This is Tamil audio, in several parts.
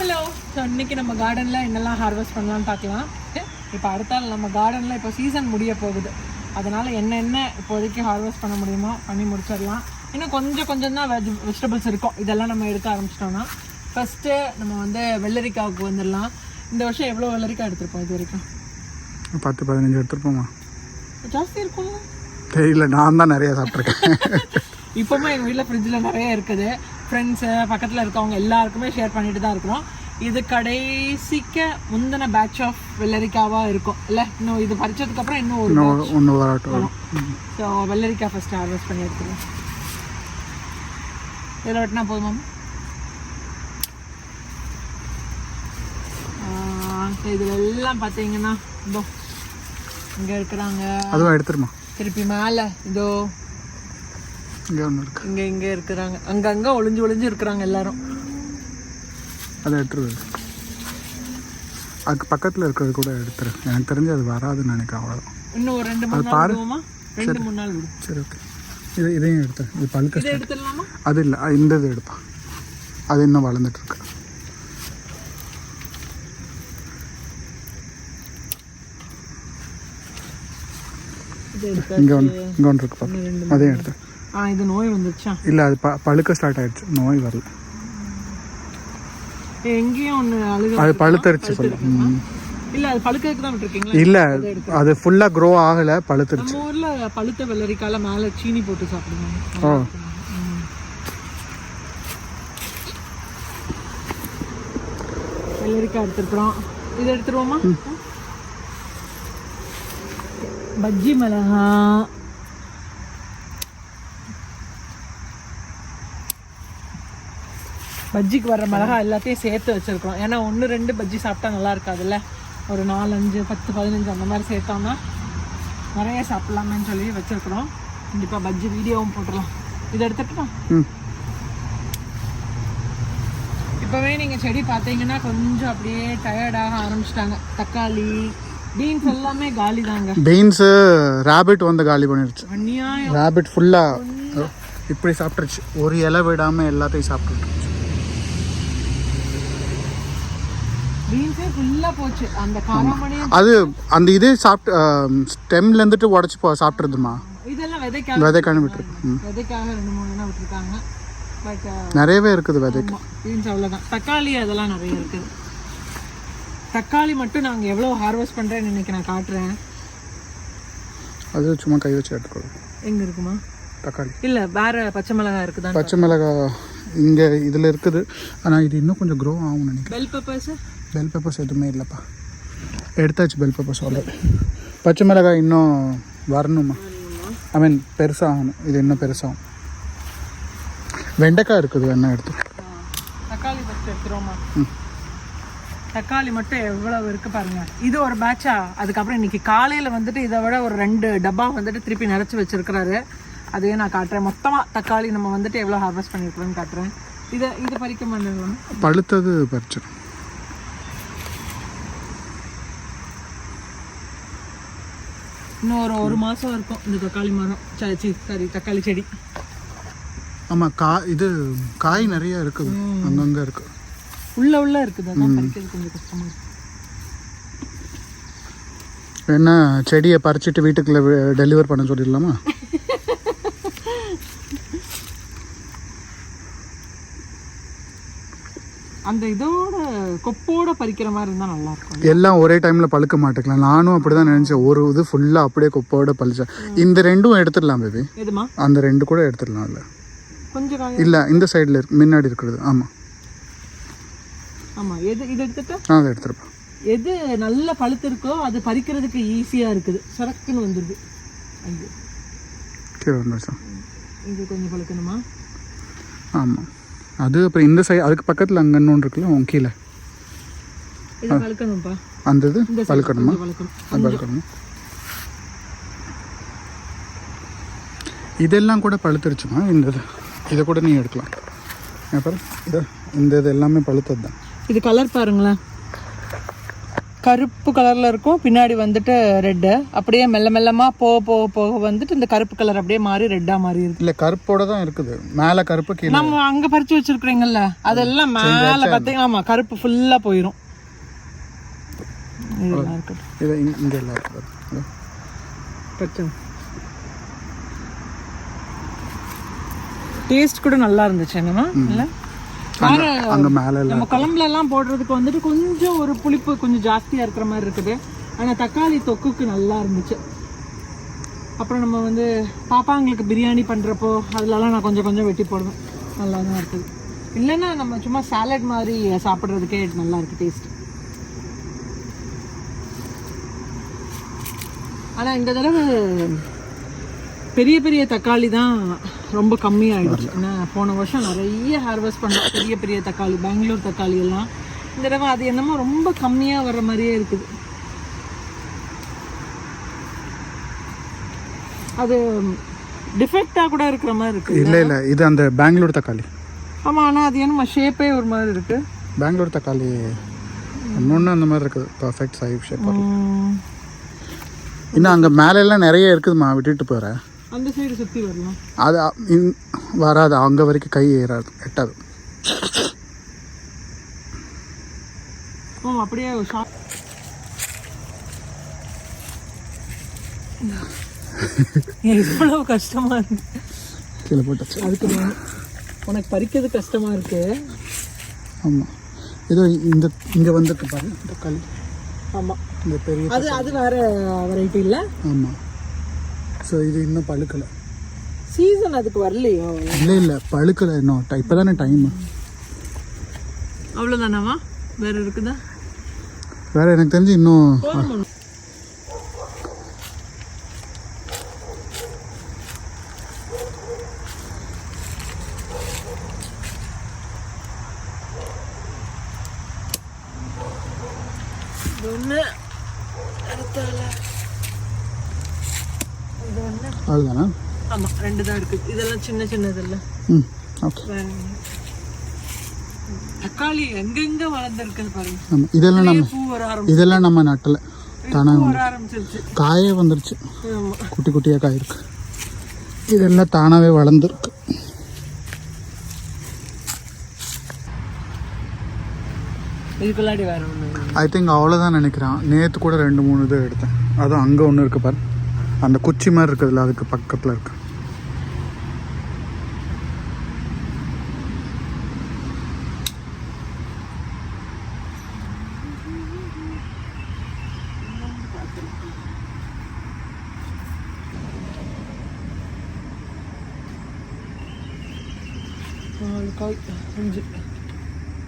ஹலோ ஸோ இன்னைக்கு நம்ம கார்டனில் என்னெல்லாம் ஹார்வெஸ்ட் பண்ணலாம்னு பார்க்கலாம். இப்போ அடுத்தால் நம்ம கார்டனில் இப்போ சீசன் முடிய போகுது. அதனால் என்னென்ன இப்போதைக்கு ஹார்வெஸ்ட் பண்ண முடியுமோ பண்ணி முடிச்சிடலாம். இன்னும் கொஞ்சம் கொஞ்சம் தான் வெஜ் வெஜிடபிள்ஸ் இருக்கும். இதெல்லாம் நம்ம எடுக்க ஆரம்பிச்சிட்டோம்னா ஃபஸ்ட்டு நம்ம வந்து வெள்ளரிக்காவுக்கு வந்துடலாம். இந்த வருஷம் எவ்வளோ வெள்ளரிக்காய் எடுத்திருப்போம் இது வரைக்கும்? பத்து பதினஞ்சு எடுத்துருப்போமா ஜாஸ்தி இருக்கும்ல. தெரியல நான் தான் நிறைய சாப்பிட்ருக்கேன் இப்போவுமே எங்கள் வீட்டில் ஃப்ரிட்ஜில் நிறைய இருக்குது. ஃப்ரெண்ட்ஸு பக்கத்தில் இருக்கவங்க எல்லாருக்குமே ஷேர் பண்ணிட்டு தான் இருக்கிறோம். இது கடைசிக்க முந்தின பேட்ச் ஆஃப் வெள்ளரிக்காவாக இருக்கும். இல்லை இன்னும் இது பறிச்சதுக்கப்புறம் இன்னும் ஒரு ஒன்று வரட்டும். ஸோ வெள்ளரிக்காய் ஃபஸ்ட்டு ஹார்வெஸ்ட் பண்ணி எடுத்துக்கலாம். இதில் வெட்டினா போதுமா இதில் எல்லாம் பார்த்தீங்கன்னா இதோ இங்கே இருக்கிறாங்க. அதுவும் எடுத்துருமா? திருப்பி மேலே இதோ. இங்கே ஒன்று இருக்கு. இங்க இங்க இருக்கிறாங்க. அங்கங்க ஒளிஞ்சு ஒளிஞ்சு இருக்கிறாங்க எல்லாரும். அதை எடுத்துருது அதுக்கு பக்கத்தில் இருக்கிறது கூட எடுத்துரு. எனக்கு தெரிஞ்சு அது வராதுன்னு நினைக்கிறேன் அவ்வளோதான் இன்னும் ஒரு ரெண்டு மூணு விடுவோமா? ரெண்டு மூணு நாள் சரி ஓகே. இது இதையும் எடுத்து இது பழுக்க அது இல்லை. இந்த இது எடுப்பான் அது இன்னும் வளர்ந்துட்டு இருக்கு. இது எடுக்க இங்கே ஒன்று இங்கே ஒன்று இருக்கு பாரு. அதையும் எடுத்து ஆ இது நோய் வந்துருச்சா? இல்லை அது ப பழுக்க ஸ்டார்ட் ஆயிடுச்சு. நோய் வரல. எங்கேயும் ஒன்று அழுக அது பழுத்தரிச்சு சொல்ல. ம். இல்ல அது பழுக்கிறதுக்கு தான் விட்டுருக்கீங்களா? இல்லை அது ஃபுல்லாக க்ரோ ஆகலை பழுத்துருச்சு. நம்ம ஊர்ல பழுத்த வெள்ளரிக்கால மேல சீனி போட்டு சாப்பிடுவாங்க. ஓ. வெள்ளரிக்காய் எடுத்துருக்குறோம். இது எடுத்துருவோமா? பஜ்ஜி மிளகா. பஜ்ஜிக்கு வர்ற மிளகா எல்லாத்தையும் சேர்த்து வச்சிருக்கோம் ஏன்னா ஒன்று ரெண்டு பஜ்ஜி சாப்பிட்டா நல்லா இருக்காதுல்ல? ஒரு நாலஞ்சு பத்து பதினஞ்சு அந்த மாதிரி சேர்த்தோம்னா நிறைய சாப்பிட்லாமேன்னு சொல்லி வச்சிருக்கிறோம். கண்டிப்பாக பஜ்ஜி வீடியோவும் போட்டுடலாம் இதை எடுத்துட்டுமா ம். இப்போவே நீங்கள் செடி பார்த்தீங்கன்னா கொஞ்சம் அப்படியே டயர்டாக ஆரம்பிச்சிட்டாங்க. தக்காளி பீன்ஸ் எல்லாமே காலி தாங்க பீன்ஸு ரேபிட் வந்து காலி பண்ணிடுச்சு. ரேபிட் ஃபுல்லாக இப்படி சாப்பிட்டுருச்சு. ஒரு இலை விடாமல் எல்லாத்தையும் சாப்பிட்டுருச்சு பீன்ஸே ஃபுல்லாக போச்சு அந்த காராமணியும் அது அந்த இதே சாப்பிட்டு ஸ்டெம்ல இருந்துட்டு உடச்சி போ சாப்பிட்றதுமா இதெல்லாம் விதைக்காக விதைக்கான விட்டுருக்கு. விதைக்காக ரெண்டு மூணு தான் விட்டுருக்காங்க. பட் நிறையவே இருக்குது விதைக்கு. பீன்ஸ் அவ்வளோதான் தக்காளி அதெல்லாம் நிறைய இருக்குது. தக்காளி மட்டும் நாங்கள் எவ்வளோ ஹார்வெஸ்ட் பண்ணுறேன்னு இன்னைக்கு நான் காட்டுறேன். அது சும்மா கை வச்சு எடுத்துக்கோ. எங்கே இருக்குமா? தக்காளி. இல்லை வேற பச்சை மிளகாய் இருக்குதா பச்சை மிளகாய் இங்கே இதில் இருக்குது. ஆனால் இது இன்னும் கொஞ்சம் க்ரோ ஆகும்னு நினைக்கிறேன். பெல் பெப்பர்ஸ் பெல் பெப்பர்ஸ் எதுவுமே இல்லைப்பா. எடுத்தாச்சு பெல் பெப்பர்ஸ் ஆல்ரெடி பச்சை மிளகாய் இன்னும் வரணுமா ஐ மீன் பெருசாகணும். இது இன்னும் பெருசாகும். வெண்டைக்காய் இருக்குது என்ன எடுத்து. தக்காளி ஃபஸ்ட் எடுத்துருவோமா தக்காளி மட்டும் எவ்வளவு இருக்கு பாருங்க. இது ஒரு பேட்சா அதுக்கப்புறம் இன்னைக்கு காலையில வந்துட்டு இதை விட ஒரு ரெண்டு டப்பா வந்துட்டு திருப்பி நிறச்சி வச்சிருக்கிறாரு. அதையும் நான் காட்டுறேன். மொத்தமா தக்காளி நம்ம வந்துட்டு எவ்வளவு ஹார்வெஸ்ட் பண்ணிருக்கிறோம்னு காட்டுறேன். இதை இது பறிக்க மாட்டேங்க பழுத்தது பறிச்சிடும் இன்னும் ஒரு ஒரு மாசம் இருக்கும் இந்த தக்காளி மரம். ச- சி சாரி தக்காளி செடி. ஆமாம் கா இது காய் நிறைய இருக்குது. அங்கங்கே இருக்குது உள்ள உள்ள இருக்குது. அதான் பறிக்கிறது கொஞ்சம் கஷ்டமா இருக்கு. என்ன செடியை பறிச்சுட்டு வீட்டுக்குள்ளே டெலிவர் பண்ண சொல்லிடலாமா? அந்த இதோட கொப்போட பறிக்கிற மாதிரி இருந்தா நல்லா இருக்கும். எல்லாம் ஒரே டைமில் பழுக்க மாட்டேக்கலாம். நானும் அப்படி தான் நினச்சேன். ஒரு இது ஃபுல்லாக அப்படியே குப்பையோட பழிச்சேன் இந்த ரெண்டும் எடுத்துடலாம் பேபி எதுமா? அந்த ரெண்டு கூட எடுத்துடலாம் இல்லை? கொஞ்சம் இல்லை இந்த சைடில் இருக்கு முன்னாடி இருக்கிறது. ஆமாம் ஆமா. எது இது எடுத்துட்டு? அதை எடுத்துருப்பேன். எது நல்ல பழுத்து இருக்கோ அது பறிக்கிறதுக்கு ஈஸியா இருக்குது. சரக்குன்னு வந்துருது. ஐயோ. கீழே வந்துருச்சா? இது கொஞ்சம் பழுக்கணுமா? ஆமாம் அது அப்புறம் இந்த சைடு அதுக்கு பக்கத்தில் அங்கே இன்னொன்று இருக்குல்ல உன் கீழே. அந்த இது பழுக்கணுமா அது பழுக்கணுமா இதெல்லாம் கூட பழுத்துருச்சுமா? இந்த இது. இதை கூட நீ எடுக்கலாம். பாரு இது இந்த இது எல்லாமே பழுத்தது தான் இது கலர் பாருங்களேன். கருப்பு கலரில் இருக்கும். பின்னாடி வந்துட்டு ரெட்டு அப்படியே மெல்ல மெல்லமாக போக போக போக வந்துட்டு இந்த கருப்பு கலர் அப்படியே மாறி ரெட்டாக மாறி இருக்கு. இல்லை கருப்போட தான் இருக்குது. மேலே கருப்பு கீழே. நம்ம அங்கே பறிச்சு வச்சிருக்கிறீங்கல்ல அதெல்லாம் மேலே பார்த்தீங்கன்னா ஆமாம் கருப்பு ஃபுல்லாக போயிடும் இதெல்லாம் இருக்கட்டும் இது இங்கே எல்லாம் இருக்குது இதோ. பச்சை. டேஸ்ட் கூட நல்லா இருந்துச்சு என்னமா இல்லை? அங்கே மேலே நம்ம குழம்புல எல்லாம் போடுறதுக்கு வந்துட்டு கொஞ்சம் ஒரு புளிப்பு கொஞ்சம் ஜாஸ்தியா இருக்கிற மாதிரி இருக்குது. ஆனா தக்காளி தொக்குக்கு நல்லா இருந்துச்சு. அப்புறம் நம்ம வந்து பாப்பாங்களுக்கு பிரியாணி பண்றப்போ அதுலலாம் நான் கொஞ்சம் கொஞ்சம் வெட்டி போடுவேன். நல்லா தான் இருக்குது. இல்லைன்னா நம்ம சும்மா சாலட் மாதிரி சாப்பிட்றதுக்கே நல்லா இருக்கு டேஸ்ட் ஆனா இந்த தடவை பெரிய பெரிய தக்காளி தான் ரொம்ப கம்மியாயிடுச்சு. ஏன்னா போன வருஷம் நிறைய ஹார்வெஸ்ட் பண்ணோம் பெரிய பெரிய தக்காளி பெங்களூர் தக்காளி எல்லாம். இந்த தடவை அது என்னமோ ரொம்ப கம்மியாக வர்ற மாதிரியே இருக்குது. அது டிஃபெக்டாக கூட இருக்கிற மாதிரி இருக்கு. இல்லை இல்லை. இது அந்த பெங்களூர் தக்காளி. ஆமாம் ஆனால் அது என்னமோ ஷேப்பே ஒரு மாதிரி இருக்கு. பெங்களூர் தக்காளி. இன்னொன்று அந்த மாதிரி இருக்குது. பர்ஃபெக்ட் சைவ் ஷேப் இன்னும் அங்கே மேலெல்லாம் நிறைய இருக்குதுமா விட்டுட்டு போகிறேன் அந்த சைடு சுற்றி வரலாம் அது வராது. அங்கே வரைக்கும் கை ஏறாது. எட்டாது. ஓ அப்படியே இவ்வளவு கஷ்டமா இருக்கு. கீழே போட்டாச்சு. அதுக்கு நான் உனக்கு பறிக்கிறது கஷ்டமா இருக்கு. ஆமாம் ஏதோ இந்த இங்கே வந்துருக்கு பாரு. தக்காளி ஆமா. இந்த பெரிய அது அது வேற வெரைட்டி இல்ல? ஆமாம் ஸோ இது இன்னும் பழுக்கலை. சீசன் அதுக்கு வரலையோ? இல்லை இல்லை பழுக்கலை இன்னும். இப்போ தானே டைம் அவ்வளவுதானாவா? வேற இருக்குதா? வேறு எனக்கு தெரிஞ்சு இன்னும் இது ஒண்ணு? அவ்வளோதானா ஆமா ரெண்டு தான் இருக்கு. இதெல்லாம் சின்ன ம் ஓகே. தக்காளி எங்கெங்க வளர்ந்துருக்குது பாருங்க. ஆமாம் இதெல்லாம் நம்ம இதெல்லாம் நம்ம நட்டலை தானே பூ வர ஆரம்பிச்சிருச்சு. காயே வந்துருச்சு. குட்டி குட்டியாக காய் இருக்கு இதெல்லாம் தானாகவே வளர்ந்துருக்கு. ஐ திங்க் அவ்வளோதான் நினைக்கிறேன். நேற்று கூட ரெண்டு மூணு இது எடுத்தேன். அதுவும் அங்கே ஒன்று இருக்கு பாரு. அந்த குச்சி மாதிரி இருக்குதுல்ல அதுக்கு பக்கத்தில் இருக்கு.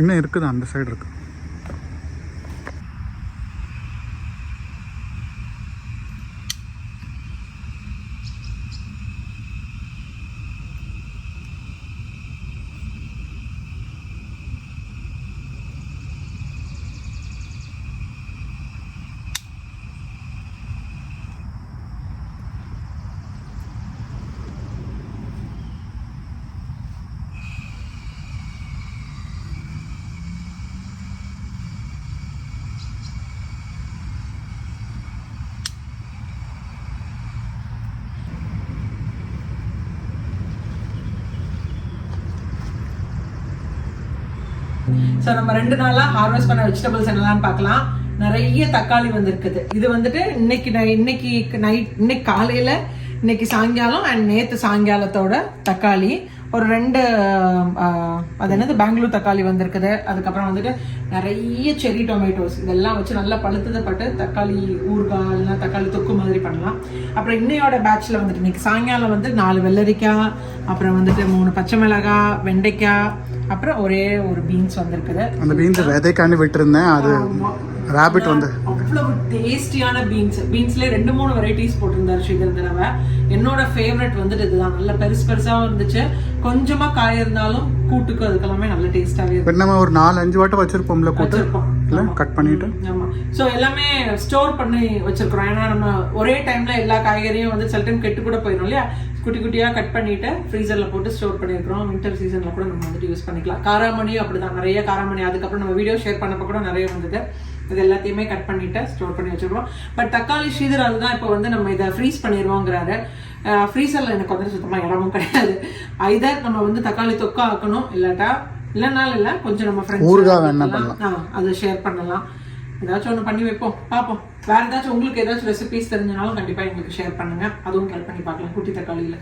இன்னும் இருக்குது? அந்த சைடு இருக்கு. ஸோ நம்ம ரெண்டு நாளாக ஹார்வெஸ்ட் பண்ண வெஜிடபிள்ஸ் என்னலாம் பார்க்கலாம். நிறைய தக்காளி வந்திருக்குது. இது வந்துட்டு இன்னைக்கு நை- இன்னைக்கு நைட் இன்னைக்கு காலையில் இன்னைக்கு சாயங்காலம் அண்ட் நேற்று சாயங்காலத்தோட தக்காளி. ஒரு ரெண்டு அது என்னது? பெங்களூர் தக்காளி வந்திருக்குது. அதுக்கப்புறம் வந்துட்டு நிறைய செரி டொமேட்டோஸ் இதெல்லாம் வச்சு நல்லா பழுத்ததை பட்டு தக்காளி ஊறுகாய் இல்லைன்னா தக்காளி தொக்கு மாதிரி பண்ணலாம். அப்புறம் இன்னையோட பேட்ச்ல வந்துட்டு இன்னைக்கு சாயங்காலம் வந்து நாலு வெள்ளரிக்காய் அப்புறம் வந்துட்டு மூணு பச்சை மிளகாய் வெண்டைக்காய் அப்புறம் ஒரே ஒரு பீன்ஸ் வந்திருக்குது. அந்த பீன்ஸ் விதைக்காண்டி விட்டுருந்தேன். அது ரேபிட் வந்து அவ்வளவு டேஸ்டியான பீன்ஸ் பீன்ஸ்ல ரெண்டு மூணு வெரைட்டிஸ் போட்டிருந்தாரு ஸ்ரீதர் தடவை. என்னோட ஃபேவரட் வந்துட்டு இதுதான். நல்ல பெருசு பெருசாவும் இருந்துச்சு கொஞ்சமா காய் இருந்தாலும் கூட்டுக்கு அதுக்கெல்லாமே நல்ல டேஸ்டாவே இப்போ நம்ம ஒரு நாலு அஞ்சு வாட்டம் வச்சிருப்போம்ல கூட்டு? கட் பண்ணிட்டு? ஆமா. சோ எல்லாமே ஸ்டோர் பண்ணி வச்சிருக்கிறோம். ஏன்னா நம்ம ஒரே டைம்ல எல்லா காய்கறியும் வந்து சில டைம் கெட்டு கூட போயிடும் இல்லையா? குட்டி குட்டியா கட் பண்ணிட்டு ஃப்ரீசர்ல போட்டு ஸ்டோர் பண்ணிருக்கிறோம். வின்டர் சீசன்ல கூட நம்ம வந்துட்டு யூஸ் பண்ணிக்கலாம். காராமணியும் அப்படிதான். நிறைய காராமணி. அதுக்கப்புறம் நம்ம வீடியோ ஷேர் பண்ணப்ப கூட நிறைய வந்தது. இது எல்லாத்தையுமே கட் பண்ணிட்டு ஸ்டோர் பண்ணி வச்சிருக்கோம் பட் தக்காளி ஸ்ரீதர் அதுதான் இப்போ வந்து நம்ம இதை ஃப்ரீஸ் பண்ணிடுவோங்கிறாரு ஃப்ரீசரில் எனக்கு வந்து சுத்தமாக இடமும் கிடையாது. ஐதர் நம்ம வந்து தக்காளி தொக்கா ஆக்கணும் இல்லாட்டா இல்லைனாலும் இல்லை கொஞ்சம் நம்ம ஃப்ரெண்ட்ஸ் ஆ அதை ஷேர் பண்ணலாம். ஏதாச்சும் ஒன்று பண்ணி வைப்போம். பார்ப்போம். வேற ஏதாச்சும் உங்களுக்கு ஏதாச்சும் ரெசிபிஸ் தெரிஞ்சனாலும் கண்டிப்பாக எங்களுக்கு ஷேர் பண்ணுங்க. அதுவும் ட்ரை பண்ணி பார்க்கலாம் குட்டி தக்காளியில்.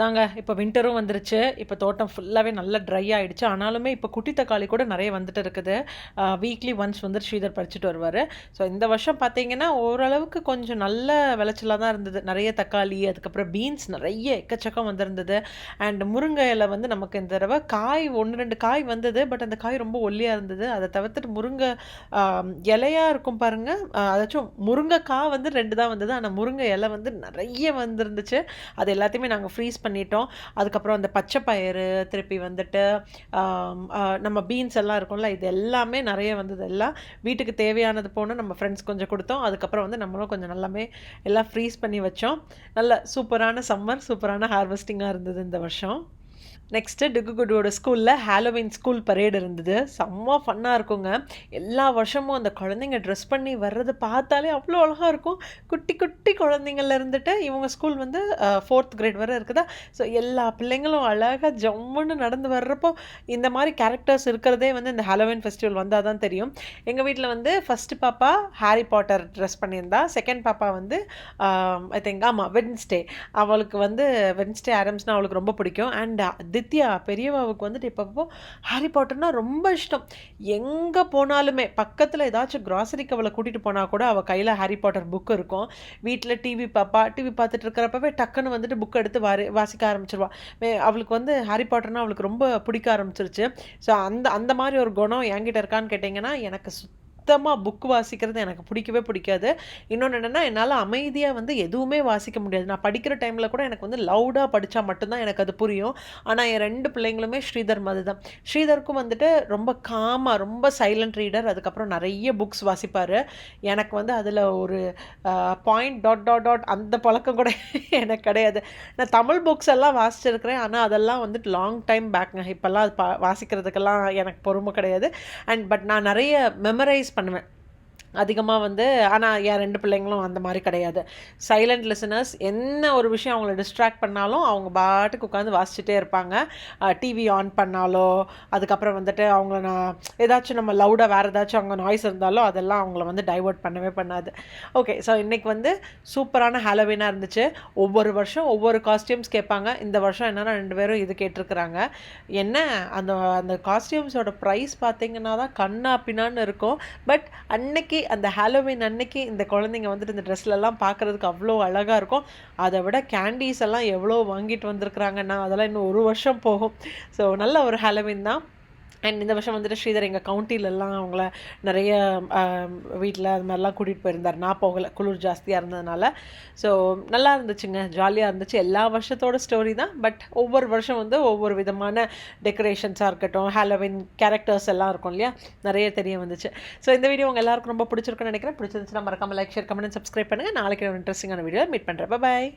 தாங்க இப்போ வின்டரும் வந்துருச்சு. இப்போ தோட்டம் ஃபுல்லாகவே நல்லா ட்ரை ஆகிடுச்சு ஆனாலுமே இப்போ குட்டி தக்காளி கூட நிறைய வந்துட்டு இருக்குது. வீக்லி ஒன்ஸ் வந்து ஸ்ரீதர் பறிச்சுட்டு வருவார். ஸோ இந்த வருஷம் பார்த்தீங்கன்னா ஓரளவுக்கு கொஞ்சம் நல்ல விளைச்சலாக தான் இருந்தது. நிறைய தக்காளி அதுக்கப்புறம் பீன்ஸ் நிறைய எக்கச்சக்கம் வந்திருந்தது. அண்ட் முருங்கை இலை வந்து நமக்கு இந்த தடவை காய் ஒன்று ரெண்டு காய் வந்தது. பட் அந்த காய் ரொம்ப ஒல்லியாக இருந்தது. அதை தவிர்த்துட்டு முருங்கை இலையாக இருக்கும் பாருங்கள் அதாச்சும் முருங்கைக்காய் வந்து ரெண்டு தான் வந்தது. ஆனால் முருங்கை இலை வந்து நிறைய வந்திருந்துச்சு. அது எல்லாத்தையுமே நாங்கள் ஃப்ரீஸ் பண்ணி பண்ணிட்டோம். அதுக்கப்புறம் அந்த பச்சை பயிறு திருப்பி வந்துட்டு நம்ம பீன்ஸ் எல்லாம் இருக்கும்ல இது எல்லாமே நிறைய வந்தது எல்லாம். வீட்டுக்கு தேவையானது போனால் நம்ம ஃப்ரெண்ட்ஸ் கொஞ்சம் கொடுத்தோம். அதுக்கப்புறம் வந்து நம்மளும் கொஞ்சம் நல்லாமே எல்லாம் ஃப்ரீஸ் பண்ணி வச்சோம். நல்ல சூப்பரான சம்மர் சூப்பரான ஹார்வெஸ்டிங்காக இருந்தது இந்த வருஷம். நெக்ஸ்ட்டு டிகுகுடோட ஸ்கூலில் ஹாலோவின் ஸ்கூல் பரேடு இருந்தது. செம்ம ஃபன்னாக இருக்குங்க. எல்லா வருஷமும் அந்த குழந்தைங்க ட்ரெஸ் பண்ணி வர்றது பார்த்தாலே அவ்வளோ அழகாக இருக்கும். குட்டி குட்டி குழந்தைங்கள்ல இருந்துட்டு இவங்க ஸ்கூல் வந்து ஃபோர்த் கிரேட் வரை இருக்குதா? ஸோ எல்லா பிள்ளைங்களும் அழகாக ஜம்முன்னு நடந்து வர்றப்போ இந்த மாதிரி கேரக்டர்ஸ் இருக்கிறதே வந்து இந்த ஹாலோவின் ஃபெஸ்டிவல் வந்தால் தான் தெரியும். எங்கள் வீட்டில் வந்து ஃபஸ்ட்டு பாப்பா ஹாரி பாட்டர் ட்ரெஸ் பண்ணியிருந்தா. செகண்ட் பாப்பா வந்து ஐ திங்க் ஆமாம் வெட்னஸ்டே அவளுக்கு வந்து வெட்னஸ்டே ஆரம்ஸ்னால் அவளுக்கு ரொம்ப பிடிக்கும். அண்ட் நித்யா பெரியவாவுக்கு வந்துட்டு இப்போ ஹாரி பாட்டர்னால் ரொம்ப இஷ்டம். எங்கே போனாலுமே பக்கத்தில் ஏதாச்சும் கிராசரிக்கு அவளை கூட்டிகிட்டு போனால் கூட அவள் கையில் ஹாரி பாட்டர் புக் இருக்கும். வீட்டில் டிவி பாப்பா டிவி பார்த்துட்டு இருக்கிறப்பவே டக்குன்னு வந்துட்டு புக் எடுத்து வாரி வாசிக்க ஆரம்பிச்சிருவா. அவளுக்கு வந்து ஹாரி பாட்டர்னா அவளுக்கு ரொம்ப பிடிக்க ஆரம்பிச்சிருச்சு. ஸோ அந்த அந்த மாதிரி ஒரு குணம் என்கிட்ட இருக்கான்னு கேட்டிங்கன்னா எனக்கு சுத்தமாக புக் வாசிக்கிறது எனக்கு பிடிக்கவே பிடிக்காது. இன்னொன்று என்னென்னா என்னால் அமைதியாக வந்து எதுவுமே வாசிக்க முடியாது. நான் படிக்கிற டைமில் கூட எனக்கு வந்து லவுடாக படித்தா மட்டும்தான் எனக்கு அது புரியும். ஆனால் என் ரெண்டு பிள்ளைங்களுமே ஸ்ரீதர் மாதிரி தான் ஸ்ரீதருக்கும் வந்துட்டு ரொம்ப காமாக ரொம்ப சைலண்ட் ரீடர் அதுக்கப்புறம் நிறைய புக்ஸ் வாசிப்பார். எனக்கு வந்து அதில் ஒரு பாயிண்ட் டாட் டாட் டாட் அந்த பழக்கம் கூட எனக்கு கிடையாது. நான் தமிழ் புக்ஸ் எல்லாம் வாசிச்சிருக்கிறேன். ஆனால் அதெல்லாம் வந்துட்டு லாங் டைம் பேக்ங்க இப்போல்லாம் அது பா வாசிக்கிறதுக்கெல்லாம் எனக்கு பொறுமை கிடையாது. அண்ட் பட் நான் நிறைய மெமரைஸ் பண்ணுவேன். அதிகமாக வந்து ஆனால் என் ரெண்டு பிள்ளைங்களும் அந்த மாதிரி கிடையாது. சைலண்ட் லிசனர்ஸ் என்ன ஒரு விஷயம் அவங்கள டிஸ்ட்ராக்ட் பண்ணாலும் அவங்க பாட்டுக்கு உட்காந்து வாசிச்சுட்டே இருப்பாங்க. டிவி ஆன் பண்ணாலோ அதுக்கப்புறம் வந்துட்டு அவங்கள நான் ஏதாச்சும் நம்ம லவுடாக வேறு ஏதாச்சும் அவங்க நாய்ஸ் இருந்தாலோ அதெல்லாம் அவங்கள வந்து டைவர்ட் பண்ணவே பண்ணாது. ஓகே ஸோ இன்றைக்கி வந்து சூப்பரான ஹாலோவீனாக இருந்துச்சு. ஒவ்வொரு வருஷம் ஒவ்வொரு காஸ்டியூம்ஸ் கேட்பாங்க. இந்த வருஷம் என்னென்னா ரெண்டு பேரும் இது கேட்டிருக்கிறாங்க. என்ன? அந்த அந்த காஸ்டியூம்ஸோட ப்ரைஸ் பார்த்தீங்கன்னா தான் கண்ணா பின்னான்னு இருக்கும். பட் அன்னைக்கு அந்த ஹாலோவின் அன்னைக்கு இந்த குழந்தைங்க வந்துட்டு இந்த ட்ரெஸ்லலாம் பார்க்குறதுக்கு அவ்வளோ அழகாக இருக்கும். அதை விட கேண்டீஸ் எல்லாம் எவ்வளோ வாங்கிட்டு வந்திருக்கிறாங்கன்னா அதெல்லாம் இன்னும் ஒரு வருஷம் போகும். ஸோ நல்ல ஒரு ஹாலோவின் தான். அண்ட் இந்த வருஷம் வந்துட்டு ஸ்ரீதர் எங்கள் கவுண்டிலெல்லாம் அவங்கள நிறைய வீட்டில் அது மாதிரிலாம் கூட்டிகிட்டு போயிருந்தார். நான் போகலை. குளிர் ஜாஸ்தியாக இருந்ததுனால. ஸோ நல்லா இருந்துச்சுங்க. ஜாலியாக இருந்துச்சு. எல்லா வருஷத்தோட ஸ்டோரி தான். பட் ஒவ்வொரு வருஷம் வந்து ஒவ்வொரு விதமான டெக்கரேஷன்ஸாக இருக்கட்டும் ஹாலோவின் கேரக்டர்ஸ் எல்லாம் இருக்கும் இல்லையா? நிறைய தெரிய வந்துச்சு. ஸோ இந்த வீடியோ உங்கள் எல்லாருக்கும் ரொம்ப பிடிச்சிருக்குன்னு நினைக்கிறேன். பிடிச்சிருந்துச்சுன்னா மறக்காமல் லைக் ஷேர் கமெண்ட் சப்ஸ்கிரைப் பண்ணுங்கள் நாளைக்கு ஒரு இன்ட்ரெஸ்டிங்கான வீடியோ மீட் பண்ணுறேன் பாய்